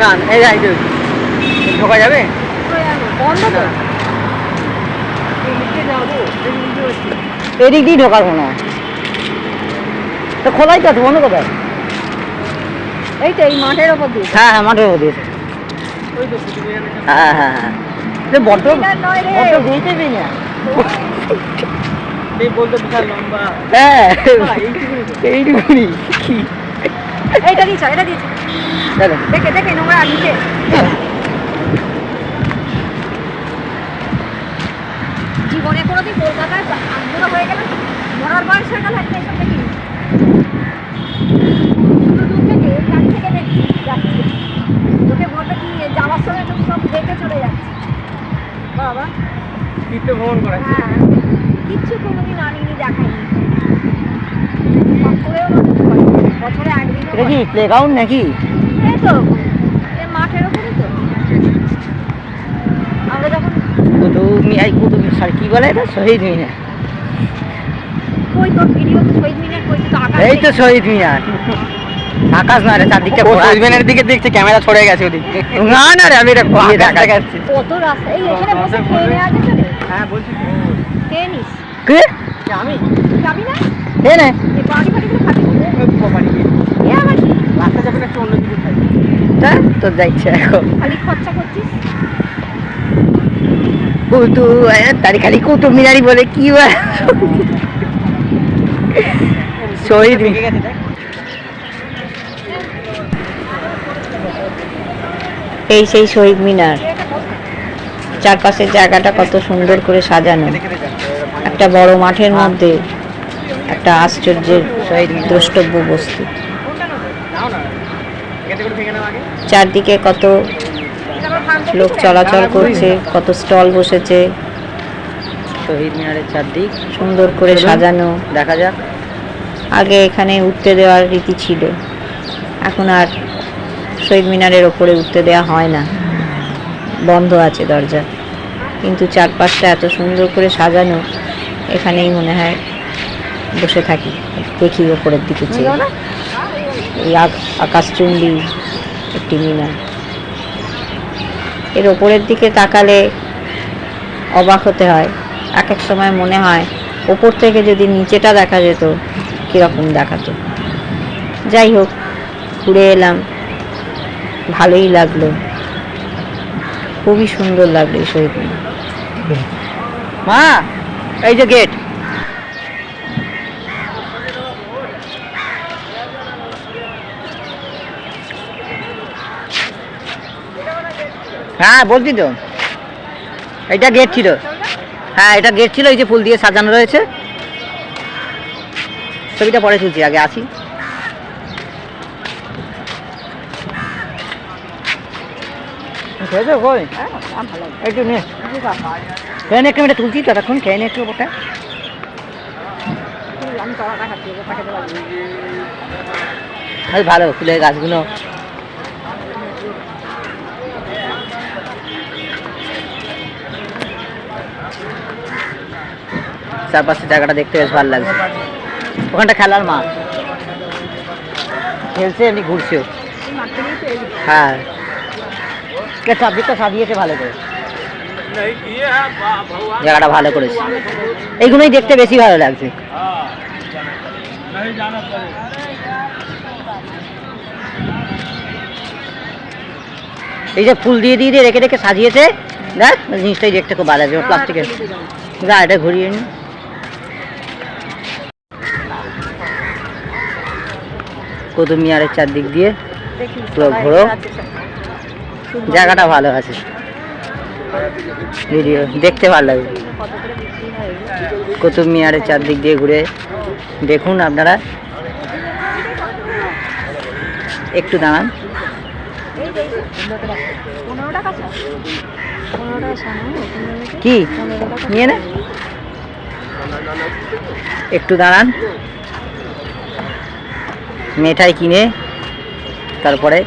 না এই ঢোকা যাবে? বন্ধ তো এদিক দিয়ে ঢোকার তো খোলাই তো বন্ধ কোথায় এই তো এই মাঠের ওপর দিয়ে। হ্যাঁ হ্যাঁ মাঠের মধ্যে হ্যাঁ হ্যাঁ হ্যাঁ। এটা বড্ড নয় রে। বড্ড ঘুরতে দিই না। হ্যাঁ। এইটুকুনি এইটা দিয়েছ এটা দিয়েছ। দেখো দেখে দেখে নোংরা নিচে। জীবনে কোনোদিন কলকাতায় আন্দোলন হয়ে গেল মরার বয়স হয়ে গেল একটা এসব দেখে। চলে যাচ্ছে। বাবা। তীর্থ ভ্রমণ করা। হ্যাঁ কিচ্ছু কোনোদিন আনিনি দেখাইনি। বছরে একদিনও এটা কি প্লে গ্রাউন্ড নাকি? তো? এ মাঠের ওপরে তো? আমরা যখন কুতুব মিয়াই কুতুব সরি কি বলে এটা? শহীদ মিনার কই তোর ভিডিও তো শহীদ মিনার কই? তো আকাশ এই তো শহীদ মিনার আকাশ না রে চারদিকটা ও ঘোরা আছে। দিকে দেখছে ক্যামেরা ছড়ে গেছে ওদিক। না না রে আমি এটা দেখাচ্ছি। দেখাচ্ছি। কত রাস্তা? এই এখানে বসে খেয়ে নেওয়া যেত হ্যাঁ বলছি। খেয়ে নিস। কে? কি আমি যাবি না? কে নে এই বাড়ি ফাড়িগুলো খাবি ওই বাড়ি গিয়ে এ আবার কি রাস্তা যাবে না একটু অন্য দিকে খাই তা তোর দেখছে এখন কুতু তারি খালি কুতুব মিনারি বলে কি শহীদ এই সেই শহীদ মিনার। চারপাশের জায়গাটা কত সুন্দর করে সাজানো। একটা বড় মাঠের মধ্যে একটা আশ্চর্যের দ্রষ্টব্য বস্তু। চারদিকে কত লোক চলাচল করছে কত স্টল বসেছে। শহীদ মিনারের চারদিক। সুন্দর করে সাজানো। দেখা যাক। আগে এখানে উঠতে দেওয়ার রীতি ছিল। এখন আর শহীদ মিনারের ওপরে উঠতে দেওয়া হয় না। বন্ধ আছে দরজা। কিন্তু চারপাশটা এত সুন্দর করে সাজানো এখানেই মনে হয় বসে থাকি। দেখি ওপরের দিকে চেয়ে। এই আক- আকাশচুম্বী একটি মিনার এর ওপরের দিকে তাকালে অবাক হতে হয়। এক এক সময় মনে হয়, ওপর থেকে যদি নিচেটা দেখা যেত, কীরকম দেখাতো। যাই হোক, ঘুরে এলাম। ভালোই লাগল। খুবই সুন্দর লাগল এই শহীদ মা, এই যে গেট হ্যাঁ বলছি তো। এটা গেট ছিল। হ্যাঁ এটা গেট ছিল এই যে ফুল দিয়ে সাজানো রয়েছে। ছবিটা পরে তুলছি আগে আসি। খেয়েছো একটু নে। খেয়ে নে একটু তুলছি তো তখন খেয়ে নে একটু ওটা ভালো ফুলের গাছগুলো। চারপাশের জায়গাটা দেখতে বেশ ভালো লাগছে। ওখানটা খেলার মাঠ। খেলছে এমনি ঘুরছেও। হ্যাঁ। কে চারদিকটা সাজিয়েছে ভালো করে। জায়গাটা ভালো করেছে। এইগুলোই দেখতে বেশি ভালো লাগছে। এই যে ফুল দিয়ে দিয়ে দিয়ে রেখে রেখে সাজিয়েছে, দেখ, জিনিসটাই দেখতে খুব ভালো লাগছে, প্লাস্টিকের। যা, এটা ঘুরিয়ে নি। কুতুব মিনারের চারদিক দিয়ে পুরো ঘোরো। জায়গাটা ভালো আছে। ভিডিও দেখতে ভালো লাগবে? কুতুব মিনারের চারদিক দিয়ে ঘুরে দেখুন আপনারা। একটু দাঁড়ান। কি? নিয়ে না। একটু দাঁড়ান। মেঠাই কিনে তারপরে